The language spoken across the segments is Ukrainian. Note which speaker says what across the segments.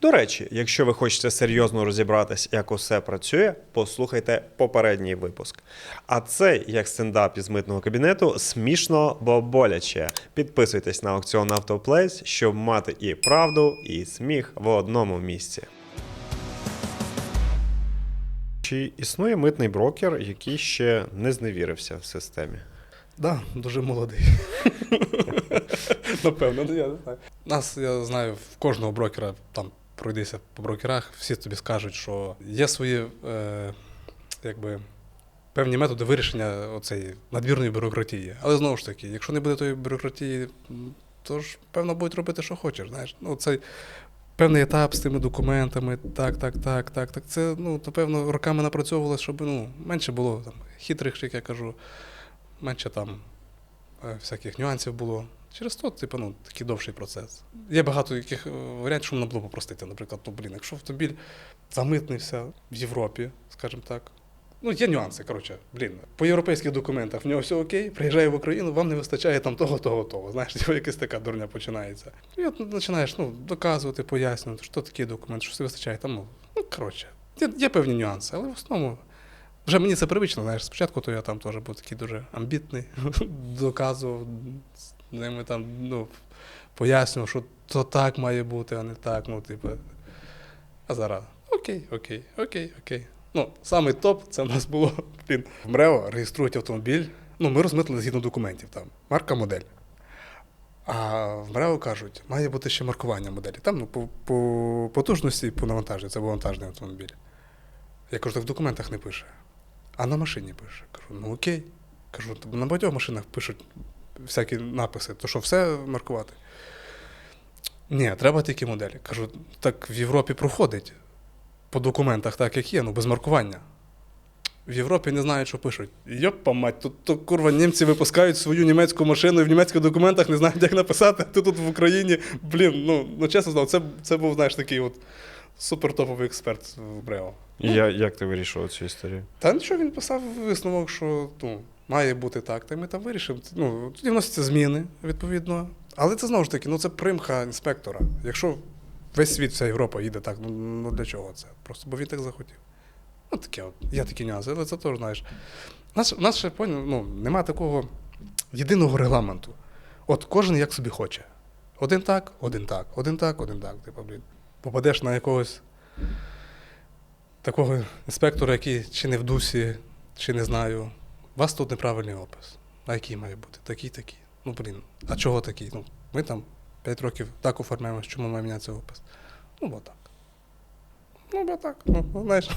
Speaker 1: До речі, якщо ви хочете серйозно розібратись, як усе працює, послухайте попередній випуск. А цей, як стендап із митного кабінету, смішно, бо боляче. Підписуйтесь на аукціон Автоплейс, щоб мати і правду, і сміх в одному місці. Чи існує митний брокер, який ще не зневірився в системі?
Speaker 2: Да, дуже молодий. Напевно, я не знаю. Нас, я знаю, в кожного брокера там пройдися по брокерах, всі тобі скажуть, що є свої е, якби, певні методи вирішення оцеї надмірної бюрократії. Але знову ж таки, якщо не буде тої бюрократії, то ж, певно, будуть робити, що хочеш. Знаєш. Ну, цей певний етап з тими документами, так, так, так, так, так. Це, ну, напевно, роками напрацьовувалося, щоб ну, менше було там, хитрих, як я кажу, менше там е, всяких нюансів було. Через то, типу, ну, такий довший процес. Є багато яких е, варіантів, що можна було попростити. Наприклад, ну, блін, якщо автомобіль замитнився в Європі, скажімо так. Ну, є нюанси, коротше, блін, по європейських документах в нього все окей, приїжджає в Україну, вам не вистачає там того, того, того. Знаєш, типу, якась така дурня починається. І от починаєш ну, доказувати, пояснювати, що такий документ, що все вистачає. Там, ну, ну коротше, є, є певні нюанси, але в основному вже мені це привично, знаєш, спочатку то я там теж був такий дуже амбітний, доказував, ними там, ну, пояснював, що то так має бути, а не так. Ну, типу. А зараз окей, окей, окей, окей. Ну, самий топ це в нас було, блін, в МРЕО реєструють автомобіль. Ну, ми розмитили згідно документів там, марка, модель. А в МРЕО кажуть, має бути ще маркування моделі. Там ну, по, по потужності по навантаженню, це вантажний автомобіль. Я кажу, так в документах не пише. А на машині пише. Кажу, ну окей. Кажу, на багатьох машинах пишуть всякі написи, то що все маркувати. Ні, треба тільки моделі. Кажу, так в Європі проходить по документах так, як є, ну без маркування. В Європі не знають, що пишуть. Йопа мать, тут то, курва, німці випускають свою німецьку машину і в німецьких документах не знають, як написати. Ти тут в Україні, блін, ну, ну чесно знав, це, це був, знаєш, такий от супертоповий експерт в Брео.
Speaker 1: І я, як ти вирішував цю історію?
Speaker 2: Та нічого, він писав висновок, що ну, має бути так, та ми там вирішимо. Ну, тоді вносяться зміни, відповідно. Але це знову ж таки, ну це примха інспектора. Якщо весь світ, вся Європа їде так, ну, ну для чого це? Просто бо він так захотів. Ну, таке от, є такі нюанси, але це теж знаєш. Нас, нас ще ну, нема такого єдиного регламенту. От кожен як собі хоче. Один так, один так, один так, один так. Типу, блін. Попадеш на якогось такого інспектора, який чи не в дусі, чи не знаю. У вас тут неправильний опис. А який має бути? Такий, такий. Ну, блін, а чого такий? Ну, ми там 5 років так оформляємось, чому має мінятися опис? Ну, бо так. Ну, бо так. Ну, знаєш.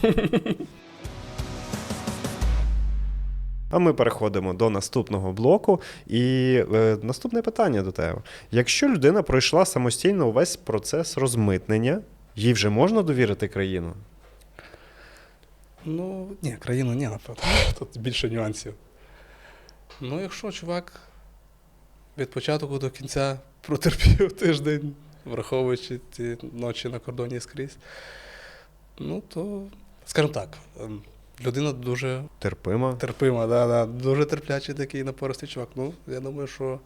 Speaker 1: А ми переходимо до наступного блоку. І е, наступне питання до тебе: якщо людина пройшла самостійно увесь процес розмитнення, їй вже можна довірити країну?
Speaker 2: Ну, ні, країну ні, напевно. Тут більше нюансів. Ну, якщо чувак від початку до кінця протерпів тиждень, враховуючи ті ночі на кордоні скрізь, ну то, скажімо так, ем, людина дуже
Speaker 1: Терпима.
Speaker 2: терпима, да, да, дуже терплячий такий напористий чувак. Ну, я думаю, що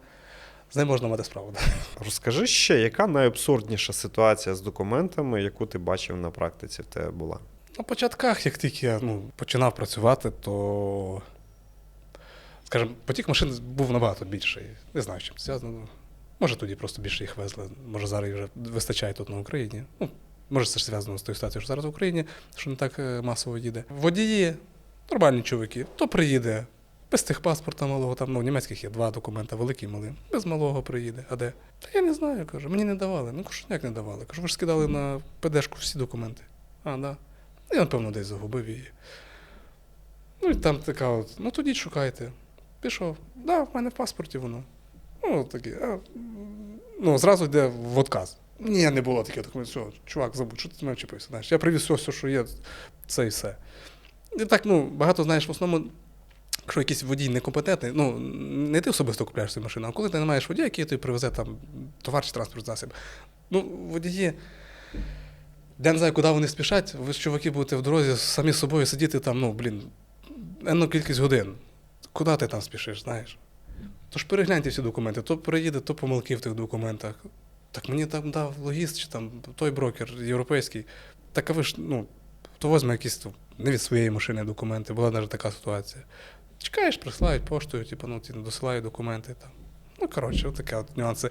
Speaker 2: з ним можна мати справу.
Speaker 1: Розкажи ще, яка найабсурдніша ситуація з документами, яку ти бачив на практиці в тебе була?
Speaker 2: На початках, як тільки я ну, починав працювати, то, скажімо, потік машин був набагато більший. Не знаю, з чим це зв'язано. Може, тоді просто більше їх везли, може зараз їх вже вистачає тут на Україні. Ну, може, це ж зв'язано з тою ситуацією, що зараз в Україні, що не так е, масово їде. Водії, нормальні чоловіки, то приїде. Без тих паспорта малого, там ну, в німецьких є два документи, великий і малий. Без малого приїде. А де? Та я не знаю, кажу, мені не давали. Ну кажу, як не давали? Кажу, ви ж скидали на ПДшку всі документи. А, да. Я, напевно, десь загубив її. Ну і там така от, ну тоді шукайте. Пішов. Да, в мене в паспорті воно. Ну, такі, а, ну, зразу йде в отказ. Ні, не було таке, так, все, чувак, забудь, що ти мене вчепився. Знаєш, я привіз все, все, що є, це і все. І так, ну, багато, знаєш, в основному, якщо якийсь водій некомпетентний, ну, не ти особисто купляєш цю машину, а коли ти не маєш водія, який тобі привезе там товар чи транспорт засіб. Ну, водії. Я не знаю, куди вони спішать. Ви ж чуваки будете в дорозі самі з собою сидіти там, ну, блін, енну кількість годин. Куди ти там спішиш, знаєш? Тож перегляньте всі документи, то приїде, то помилки в тих документах. так мені там дав логіст, чи там той брокер європейський. Так а ви ж, ну, то возьме якісь ну, не від своєї машини документи, була навіть така ситуація. Чекаєш, присилають поштою, типу, ну, ті досилають документи там. Ну, коротше, таке от нюанси.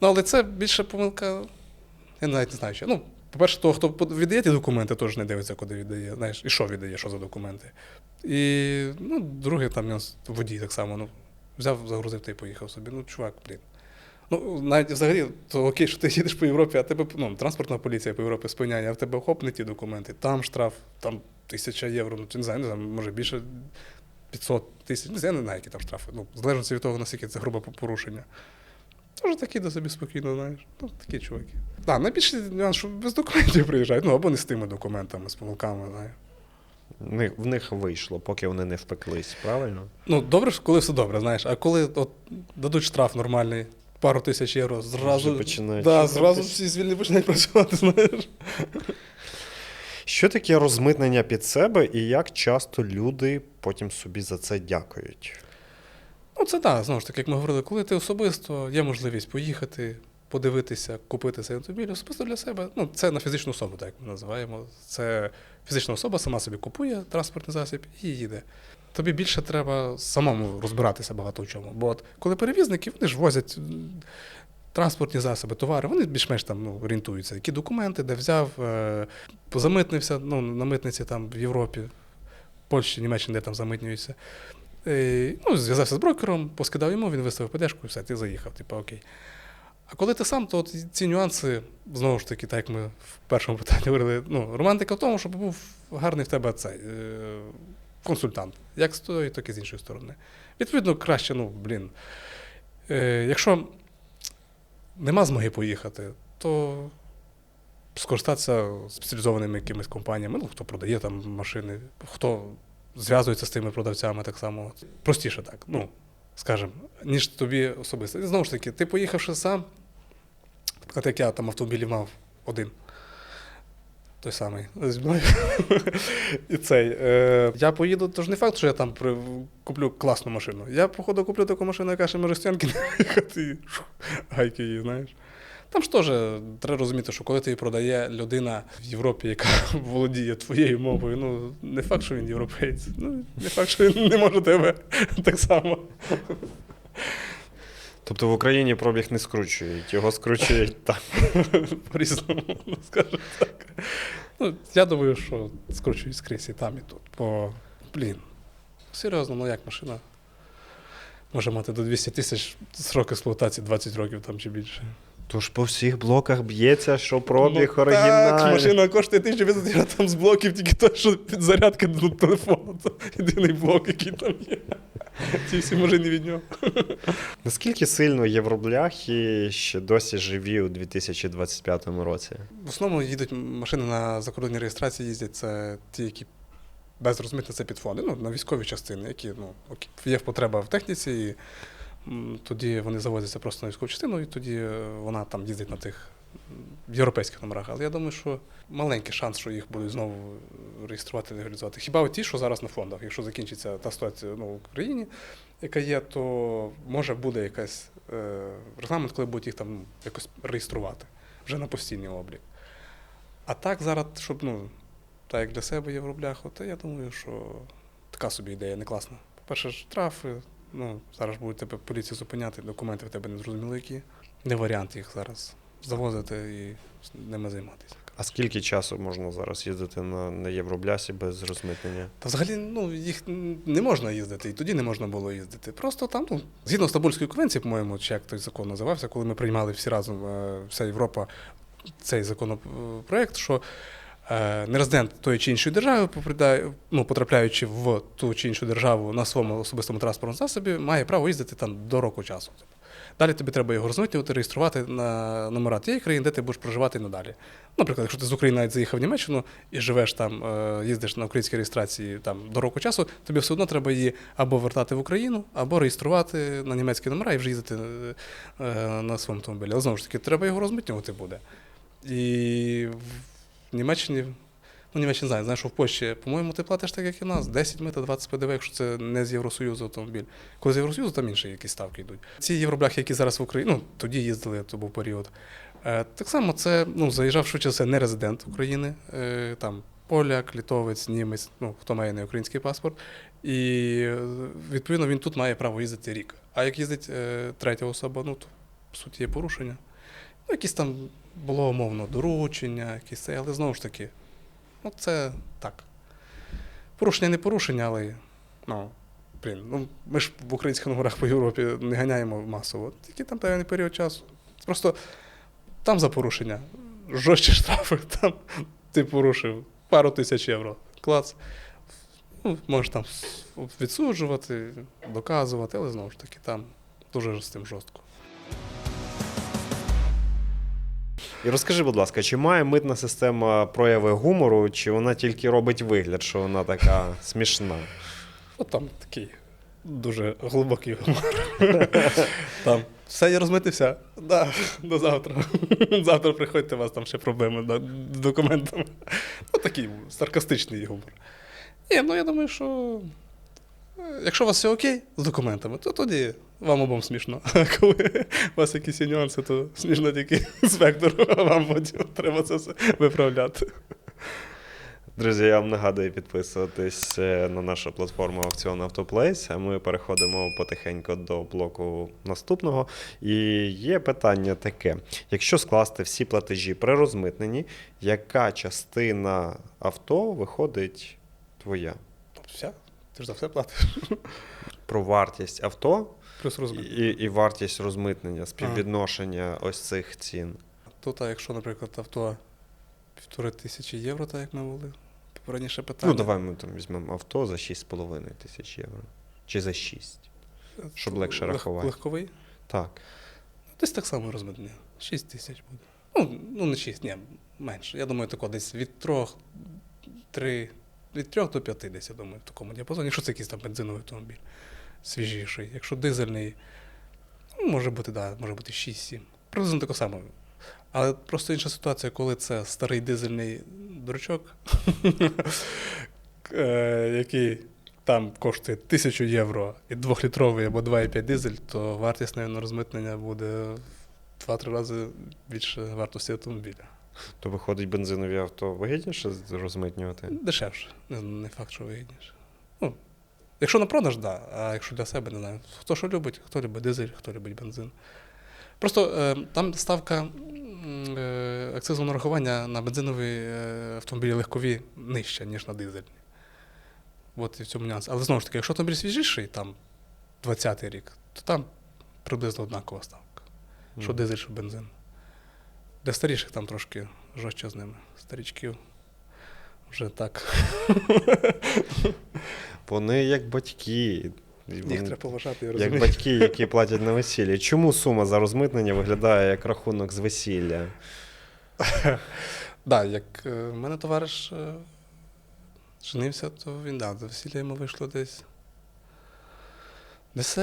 Speaker 2: Ну, але це більше помилка. Я навіть не знаю, що. Ну, по-перше, того, хто віддає ті документи, теж не дивиться, куди віддає. Знаєш, і що віддає, що за документи. І ну, другий там водій так само. Ну, взяв, загрузив та й поїхав собі. Ну, чувак, блін. Ну, навіть взагалі, то окей, що ти їдеш по Європі, а тебе ну, транспортна поліція по Європі спиняє, а в тебе хоп, не ті документи, там штраф, там тисяча євро, ну не знаю, не знаю, може більше 500 тисяч. Ну, я не знаю, які там штрафи. Ну, в залежності від того, наскільки це грубе порушення. Тож такі до собі спокійно, знаєш. Ну, такі чуваки. Так, найбільший нюанс, що без документів приїжджають, ну або не з тими документами, з помилками, знаєш.
Speaker 1: В них- В них вийшло, поки вони не впеклись, правильно?
Speaker 2: Ну, добре, ж, коли все добре, знаєш. А коли от, дадуть штраф нормальний, пару тисяч євро, зразу.
Speaker 1: Вже починають
Speaker 2: да,
Speaker 1: чухатись.
Speaker 2: зразу всі звільні починають працювати, знаєш.
Speaker 1: Що таке розмитнення під себе і як часто люди потім собі за це дякують?
Speaker 2: Ну, це так, знову ж таки, як ми говорили, коли ти особисто є можливість поїхати, подивитися, купити цей автомобіль, особисто для себе. Ну, це на фізичну особу, так як ми називаємо. Це фізична особа сама собі купує транспортний засіб і їде. Тобі більше треба самому розбиратися багато в чому. Бо от коли перевізники, вони ж возять транспортні засоби, товари, вони більш-менш там ну, орієнтуються, які документи, де взяв, е, замитнився ну, на митниці там в Європі, Польщі, Німеччині, де там замитнюються. Е, ну, зв'язався з брокером, поскидав йому, він виставив подешку і все, ти заїхав, типу, окей. А коли ти сам, то от ці нюанси, знову ж таки, так як ми в першому питанні говорили, ну, романтика в тому, щоб був гарний в тебе цей е, консультант, як з тої, так і з іншої сторони. Відповідно, краще, ну, блін. Е, якщо нема змоги поїхати, то скористатися спеціалізованими якимись компаніями, ну, хто продає там машини, хто зв'язується з тими продавцями так само. Простіше так, ну, скажімо, ніж тобі особисто. І знову ж таки, ти поїхавши сам, наприклад, як я там автомобілів мав один. Той самий зі. І цей. Е, я поїду, то ж не факт, що я там при, куплю класну машину. Я, походу, куплю таку машину, яка ще може стінки не виїхати і гайки її, знаєш. Там ж теж треба розуміти, що коли ти продає людина в Європі, яка володіє твоєю мовою, ну не факт, що він європейець. Ну, не факт, що він не може тебе так само.
Speaker 1: Тобто в Україні пробіг не скручують, його скручують там.
Speaker 2: По-різному, скажімо так. Ну, я думаю, що скручують скрізь і там, і тут. Бо, блін, серйозно, ну як машина може мати до 200 тисяч срок експлуатації 20 років там чи більше.
Speaker 1: Тож по всіх блоках б'ється, що пробіг
Speaker 2: Ну,
Speaker 1: оригінальний.
Speaker 2: Так, машина коштує 1500 євро, там з блоків тільки те, що від зарядки до телефону. Це єдиний блок, який там є. Ці всі машини від нього.
Speaker 1: Наскільки сильно євробляхи ще досі живі у 2025 році?
Speaker 2: В основному їдуть машини на закордонній реєстрації, їздять це ті, які без це підфонди, ну, на військові частини, які ну, є потреба в техніці, і тоді вони завозяться просто на військову частину, і тоді е, вона там їздить на тих європейських номерах. Але я думаю, що маленький шанс, що їх будуть знову реєструвати, легалізувати. Хіба ті, що зараз на фондах, якщо закінчиться та ситуація ну, в Україні, яка є, то може буде якась е, регламент, коли будуть їх там якось реєструвати вже на постійний облік. А так зараз, щоб ну, так як для себе є в рублях, то я думаю, що така собі ідея не класна. По-перше, штрафи, ну, зараз будуть тебе поліція зупиняти, документи в тебе не зрозуміло які. Не варіант їх зараз завозити і ними займатися.
Speaker 1: А скільки часу можна зараз їздити на, на євроблясі без розмитнення?
Speaker 2: Та взагалі ну, їх не можна їздити, і тоді не можна було їздити. Просто там, ну, згідно Стамбульської конвенції, по-моєму, чи як той закон називався, коли ми приймали всі разом, е, вся Європа, цей законопроект, що е, нерезидент тої чи іншої держави, ну, потрапляючи в ту чи іншу державу на своєму особистому транспортному засобі, має право їздити там до року часу. Далі тобі треба його розмитнювати, реєструвати на номера тієї країни, де ти будеш проживати надалі. Наприклад, якщо ти з України навіть заїхав в Німеччину і живеш там, е, їздиш на українській реєстрації там до року часу, тобі все одно треба її або вертати в Україну, або реєструвати на німецькі номера і вже їздити е, на своєму автомобілі. Але знову ж таки, треба його розмитнювати буде. І в Німеччині Ну, Німеччина не знаю, знаєш, що в Польщі, по-моєму, ти платиш так, як і нас, 10 мита, 20 ПДВ, якщо це не з Євросоюзу автомобіль. Коли з Євросоюзу, там інші якісь ставки йдуть. Ці євробляхи, які зараз в Україні, ну тоді їздили, то був період. Е, так само це ну, заїжджав швидше все не резидент України, е, там поляк, літовець, німець, ну хто має не український паспорт. І відповідно він тут має право їздити рік. А як їздить е, третя особа, ну то по суті є порушення. Ну, якісь там було умовно доручення, якісь але знову ж таки, ну це так. Порушення не порушення, але ну, блін, ну ми ж в українських номерах по Європі не ганяємо масово. Тільки там певний період часу. Просто там за порушення жорстчі штрафи, там ти порушив пару тисяч євро. Клац. Ну, можеш там відсуджувати, доказувати, але знову ж таки, там дуже з тим жорстко.
Speaker 1: І розкажи, будь ласка, чи має митна система прояви гумору, чи вона тільки робить вигляд, що вона така смішна?
Speaker 2: От там такий дуже глибокий гумор. Там все, я розмитився. Да, до завтра. Завтра приходьте, у вас там ще проблеми да, з документами. Ну, такий саркастичний гумор. Ні, ну я думаю, що якщо у вас все окей з документами, то тоді вам обом смішно. А коли у вас якісь є нюанси, то смішно тільки інспектору, а вам потім треба це все виправляти.
Speaker 1: Друзі, я вам нагадую підписуватись е, на нашу платформу Аукціон Автоплейс. А ми переходимо потихеньку до блоку наступного. І є питання таке: якщо скласти всі платежі при розмитненні, яка частина авто виходить твоя?
Speaker 2: Все, ти ж за все платиш.
Speaker 1: Про вартість авто
Speaker 2: Плюс
Speaker 1: і, і вартість розмитнення, співвідношення ось цих цін.
Speaker 2: Тут, а якщо, наприклад, авто півтори тисячі євро, так як ми були, раніше питання.
Speaker 1: Ну, давай ми там візьмемо авто за 6,5 тисяч євро. Чи за 6. щоб легше
Speaker 2: Лег-
Speaker 1: рахувати.
Speaker 2: Легковий?
Speaker 1: Так.
Speaker 2: Десь так само розмитнення. 6 тисяч буде. Ну, ну не 6, ні, менше. Я думаю, тако десь від 3, 3, від 3 до 5 десь, думаю, в такому діапазоні. Якщо це якийсь там бензиновий автомобіль свіжіший. Якщо дизельний, ну, може бути, да, може бути 6-7. Приблизно таке саме. Але просто інша ситуація, коли це старий дизельний дурачок, е, який там коштує 1000 євро і 2-літровий або 2,5 дизель, то вартість навіть, розмитнення буде в 2-3 рази більше вартості автомобіля.
Speaker 1: То виходить бензинові авто вигідніше розмитнювати?
Speaker 2: Дешевше. Не, не факт, що вигідніше. Ну, якщо на продаж, так. Да, а якщо для себе, не знаю. Хто що любить, хто любить дизель, хто любить бензин. Просто е, там ставка е, акцизного нарахування на бензинові е, автомобілі легкові нижча, ніж на дизельні. От і в цьому нюанс. Але знову ж таки, якщо автомобіль свіжіший, там 20-й рік, то там приблизно однакова ставка. Що
Speaker 1: Мгм.
Speaker 2: дизель, що бензин. Для старіших там трошки жорстче з ними. Старічків вже так.
Speaker 1: Вони як батьки.
Speaker 2: Їх треба поважати, я
Speaker 1: Як батьки, які платять на весіллі. Чому сума за розмитнення виглядає як рахунок з весілля?
Speaker 2: Да, як е, в мене товариш е, женився, то він да, до весілля йому вийшло десь. Десь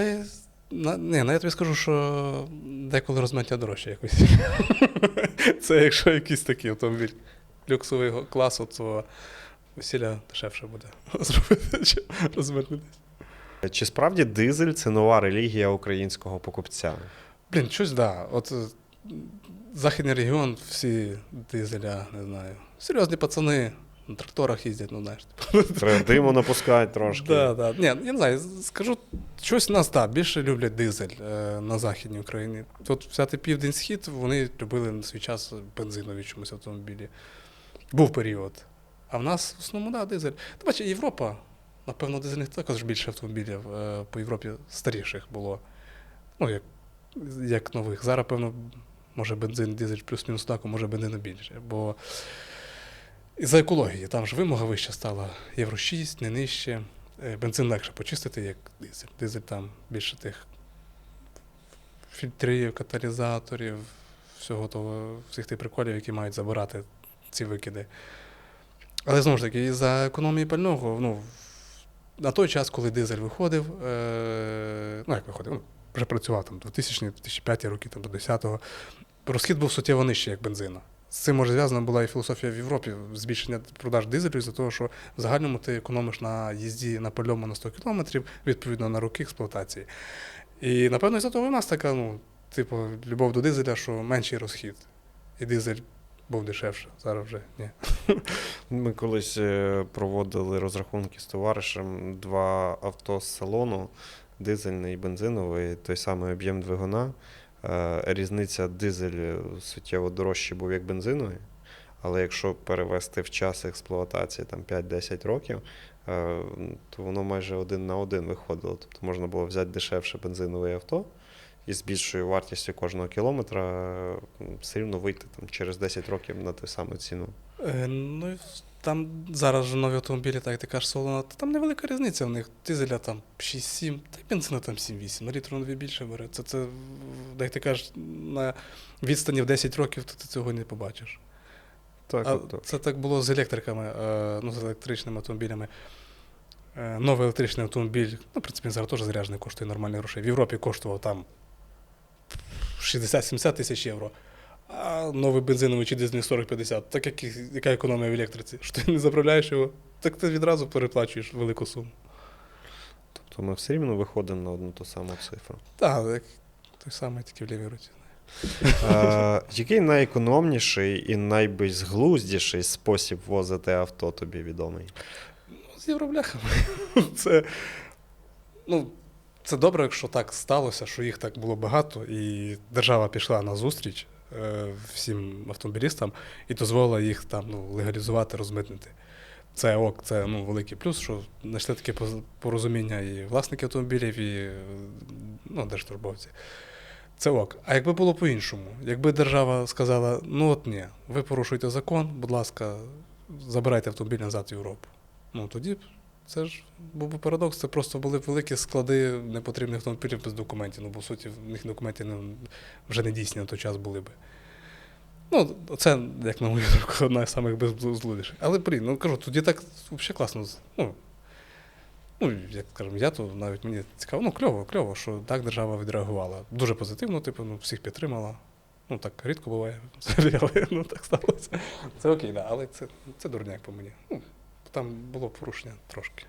Speaker 2: ні, ну я тобі скажу, що деколи розмиття дорожче якось. Це якщо якийсь такий автомобіль люксового класу, то весілля дешевше буде зробити, розмитнити.
Speaker 1: Чи справді дизель це нова релігія українського покупця?
Speaker 2: Блін, щось да. От е, західний регіон, всі дизеля, не знаю. Серйозні пацани на тракторах їздять, ну знаєш.
Speaker 1: Треба диму напускати трошки.
Speaker 2: Да, да. Ні, я не знаю, скажу, щось нас так, більше люблять дизель е, на Західній Україні. Тут взяти південь схід, вони любили на свій час бензинові чомусь автомобілі. Був період. А в нас в основному, да, дизель. Ти бачиш, Європа, напевно, дизельних також більше автомобілів е, по Європі старіших було. Ну, як, як нових. Зараз, певно, може бензин, дизель плюс-мінус однаково, може бензину більше. Бо і-за екології, там ж вимога вища стала. Євро 6, не нижче. Е, Бензин легше почистити, як дизель. Дизель там більше тих фільтрів, каталізаторів, всього того, всіх тих приколів, які мають забирати ці викиди. Але знову ж таки, із-за економії пального, ну, на той час, коли дизель виходив, е, ну як виходив, ну, вже працював там 2000-2005 роки, там, до 10-го, розхід був суттєво нижчий, як бензина. З цим може зв'язана була і філософія в Європі збільшення продаж дизелю за того, що в загальному ти економиш на їзді на польому на 100 кілометрів, відповідно на роки експлуатації. І напевно, із-за того у нас така, ну, типу, любов до дизеля, що менший розхід. І дизель був дешевше. Зараз вже ні.
Speaker 1: Ми колись е, проводили розрахунки з товаришем два авто з салону, дизельний і бензиновий, той самий об'єм двигуна. Е, Різниця дизель суттєво дорожчий був як бензиновий. Але якщо перевести в час експлуатації там 5-10 років, е, то воно майже один на один виходило. Тобто можна було взяти дешевше бензинове авто і з більшою вартістю кожного кілометра е, все рівно вийти там, через 10 років на ту саму ціну.
Speaker 2: Е, ну, там зараз же нові автомобілі, так як ти кажеш, солона, то там невелика різниця в них. Дизеля там 6-7, та й бензина там 7-8, на літру нові більше бере. Це, це, як ти кажеш, на відстані в 10 років, то ти цього не побачиш.
Speaker 1: Так,
Speaker 2: А
Speaker 1: от,
Speaker 2: це так було з електриками, е, ну, з електричними автомобілями. Е, Новий електричний автомобіль, ну, в принципі, зараз теж заряджений, коштує нормальні грошей. В Європі коштував там 60-70 тисяч євро. Новий бензиновий чи дизельний 40-50. Так як, яка економія в електриці? Що ти не заправляєш його, так ти відразу переплачуєш велику суму.
Speaker 1: Тобто ми все рівно виходимо на одну ту саму цифру.
Speaker 2: Так, як той самий, тільки в лівій руці.
Speaker 1: Який найекономніший і найбезглуздіший спосіб возити авто тобі відомий?
Speaker 2: З євробляхами. Це, ну, це добре, якщо так сталося, що їх так було багато, і держава пішла на зустріч е, всім автомобілістам і дозволила їх там ну, легалізувати, розмитнити. Це ок, це ну, великий плюс, що знайшли таке порозуміння і власники автомобілів, і е, ну, держслужбовці. Це ок. А якби було по-іншому, якби держава сказала: ну от ні, ви порушуєте закон, будь ласка, забирайте автомобіль назад в Європу. Ну тоді це ж був би парадокс. Це просто були великі склади непотрібних автомобілів без документів. Ну, бо суті, в них документи вже не дійсні на той час були би. Ну, це, як на мою думку, одна з самих безблудіших. Але, блін, ну кажу, тоді так взагалі класно. Ну, ну, як скажемо, я то навіть мені цікаво, ну, кльово, кльово, що так держава відреагувала. Дуже позитивно, типу, ну, всіх підтримала. Ну, так рідко буває, але ну, так сталося. Це окей, да, але це, це дурняк по мені. Ну, там було порушення трошки.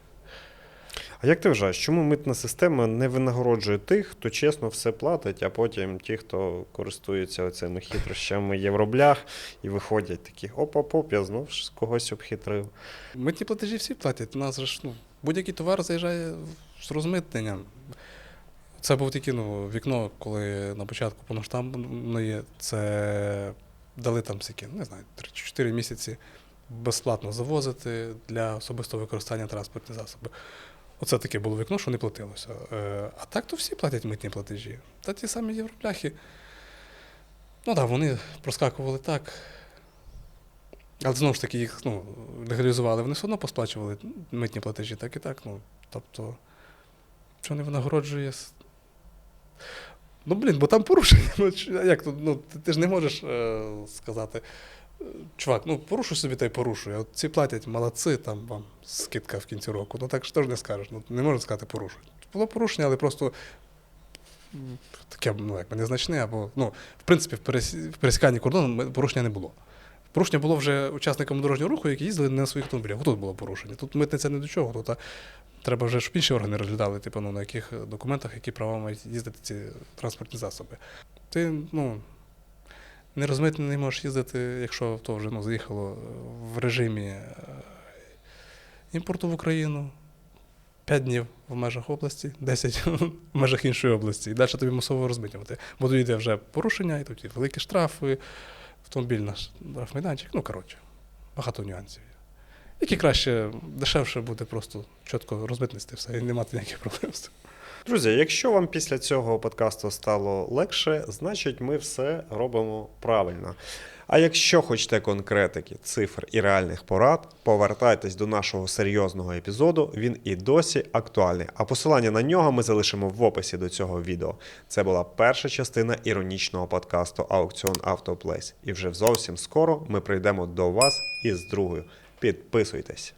Speaker 1: А як ти вважаєш, чому митна система не винагороджує тих, хто чесно все платить, а потім ті, хто користується оцими хитрощами євроблях і виходять такі оп-оп-оп, я знов когось обхитрив.
Speaker 2: Митні платежі всі платять. У нас ж ну, будь-який товар заїжджає з розмитненням. Це був тільки ну, вікно, коли на початку повноштабної це дали там скільки, не знаю, 3-4 місяці безплатно завозити для особистого використання транспортні засоби. Оце таке було вікно, що не платилося. Е, А так то всі платять митні платежі. Та ті самі європляхи. Ну так, вони проскакували так. Але знову ж таки їх ну, легалізували, вони все одно посплачували митні платежі, так і так. Ну, тобто, що не винагороджує. Ну, блін, бо там порушення. Ну, як? Ну, ти, ти ж не можеш е, сказати. Чувак, ну порушуй собі та й порушуй. От ці платять молодці, там вам скидка в кінці року. Ну так що ж не скажеш. Ну, не можна сказати порушуй. Було порушення, але просто таке ну, якби незначне, або, ну, в принципі, в, пересіканні кордону порушення не було. Порушення було вже учасникам дорожнього руху, які їздили не на своїх автомобілях. Тут було порушення. Тут митниця не до чого. Тут а, треба вже, щоб інші органи розглядали, типу, ну, на яких документах, які права мають їздити ці транспортні засоби. Ти ну, не розмитнений можеш їздити, якщо авто вже ну, заїхало е, в режимі е, імпорту в Україну. 5 днів в межах області, 10 в межах іншої області. І далі тобі масово розмитнювати. Бо тоді йде вже порушення, і тут великі штрафи, автомобіль наш штрафмайданчик. Ну, коротше, багато нюансів. Які краще, дешевше буде просто чітко розмитнити все і не мати ніяких проблем з цим.
Speaker 1: Друзі, якщо вам після цього подкасту стало легше, значить ми все робимо правильно. А якщо хочете конкретики, цифр і реальних порад, повертайтесь до нашого серйозного епізоду. Він і досі актуальний. А посилання на нього ми залишимо в описі до цього відео. Це була перша частина іронічного подкасту Аукціон Автоплейс. І вже зовсім скоро ми прийдемо до вас із другою. Підписуйтесь.